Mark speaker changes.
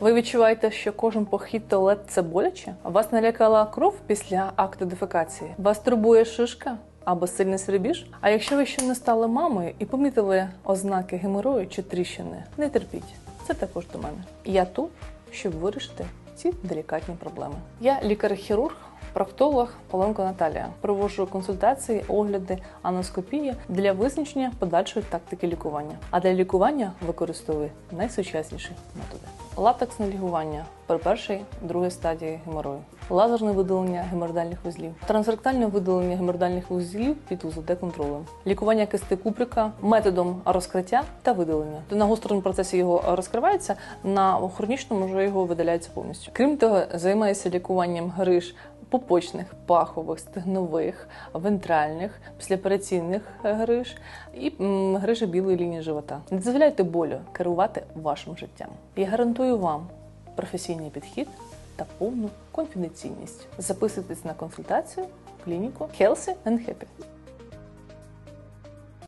Speaker 1: Ви відчуваєте, що кожен похід туалет це боляче? Вас налякала кров після акту дефекації? Вас турбує шишка? Або сильний срібіж. А якщо ви ще не стали мамою і помітили ознаки геморою чи тріщини, не терпіть. Це також до мене. Я тут, щоб вирішити ці делікатні проблеми. Я лікар-хірург. Проктолог Поленко Наталія проводжу консультації, огляди, аноскопії для визначення подальшої тактики лікування. А для лікування використовую найсучасніші методи: латексне лікування при першій другій стадії геморою, лазерне видалення гемордальних вузлів, трансректальне видалення гемордальних вузлів під УЗД контролем, лікування кисти куприка методом розкриття та видалення. На гострому процесі його розкривається, на хронічному вже його видаляється повністю. Крім того, займається лікуванням гриж пупочних, пахових, стегнових, вентральних, післяопераційних е, гриж і грижі білої лінії живота. Не дозволяйте болю керувати вашим життям. Я гарантую вам професійний підхід та повну конфіденційність. Записуйтесь на консультацію в клініку Healthy and Happy.